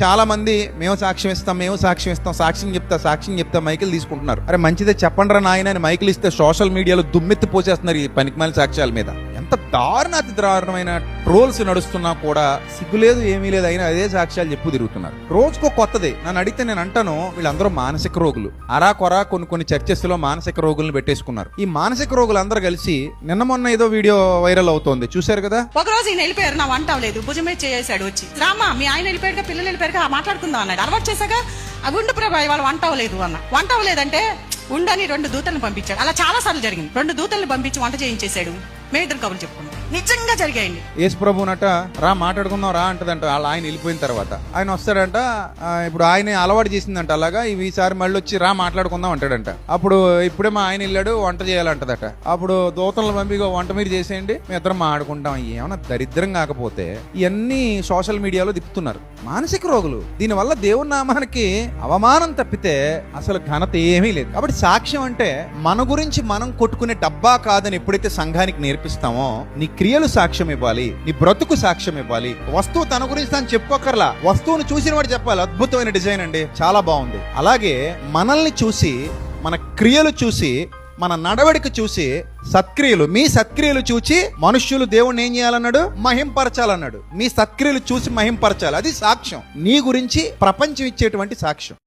చాలా మంది మేము సాక్ష్యం ఇస్తాం మేము సాక్ష్యం ఇస్తాం సాక్ష్యం చెప్తా సాక్ష్యం చెప్తా మైకిల్ తీసుకుంటున్నారు. అరే మంచిదే చెప్పండి నాయన అని మైకిల్ ఇస్తే సోషల్ మీడియాలో దుమ్మెత్తి పోసేస్తున్నారు ఈ పనికిమాల సాక్ష్యాల మీద. ఎంత దారుణాతి దారుణమైన ట్రోల్స్ నడుస్తున్నా కూడా సిగ్గులేదు ఏమీ లేదు. అయినా అదే సాక్ష్యాలు చెప్పు తిరుగుతున్నారు. రోజుకో కొత్తది. నన్ను అడిగితే నేను అంటాను వీళ్ళందరూ మానసిక రోగులు. అరా కొరా కొన్ని కొన్ని చర్చెస్లో మానసిక రోగులను పెట్టేసుకున్నారు. ఈ మానసిక రోగులు అందరూ కలిసి నిన్న మొన్న ఏదో వీడియో వైరల్ అవుతోంది. చూశారు కదా? ఒక రోజు ఈయన వెళ్ళిపోయారు నా వంట అవ్వలేదు భుజమే చేసాడు వచ్చి. రామా మీ ఆయన వెళ్ళిపోయాక పిల్లలు వెళ్ళిపోయారుగా మాట్లాడుకుందాం అన్నాడు. అలవాటు చేశాక అవి ఉండు ప్రభా ఇవాళ వంట అవ్వలేదు అన్న. వంట అవ్వలేదంటే ఉండని రెండు దూతలను పంపించాడు. అలా చాలా సార్లు జరిగింది. రెండు దూతలను పంపించి వంట చేయించేశాడు. మేమిద్దరం కబుర్లు చెప్పుకున్నాం నిజంగా జరిగాయండి. యేసు ప్రభునట రా మాట్లాడుకుందాం రా అంటదంట. వాళ్ళ ఆయన వెళ్ళిపోయిన తర్వాత. ఆయన వస్తాడంట ఆ, ఇప్పుడు ఆయన అలవాటు చేసిందంట అలాగా ఇవి ఈసారి మళ్ళీ వచ్చి రా మాట్లాడుకుందాం అంటాడంట. అప్పుడు ఇప్పుడే మా ఆయన వెళ్ళాడు వంట చేయాలంటదట. అప్పుడు దూతలను పంపి వంట మీరు చేసేయండి మేము ఇద్దరం మాట్లాడుకుంటాం. ఏమైనా దరిద్రం కాకపోతే ఇవన్నీ సోషల్ మీడియాలో తిప్పుతున్నారు. మానసిక రోగులు. దీనివల్ల దేవుని నామానికి అవమానం తప్పితే అసలు ఘనత ఏమీ లేదు. కాబట్టి సాక్ష్యం అంటే మన గురించి మనం కొట్టుకునే డబ్బా కాదని ఎప్పుడైతే సంఘానికి నేర్పిస్తామో నీ క్రియలు సాక్ష్యం ఇవ్వాలి నీ బ్రతుకు సాక్ష్యం ఇవ్వాలి. వస్తువు తన గురించి తను చెప్పుకోకర్లా. వస్తువును చూసిన వాడు చెప్పాలి అద్భుతమైన డిజైన్ అండి చాలా బాగుంది. అలాగే మనల్ని చూసి మన క్రియలు చూసి మన నడవడిక చూసి సత్క్రియలు మీ సత్క్రియలు చూసి మనుష్యులు దేవుణ్ణి ఏం చేయాలన్నాడు? మహింపరచాలన్నాడు. మీ సత్క్రియలు చూసి మహింపరచాలి. అది సాక్ష్యం. నీ గురించి ప్రపంచం ఇచ్చేటువంటి సాక్ష్యం.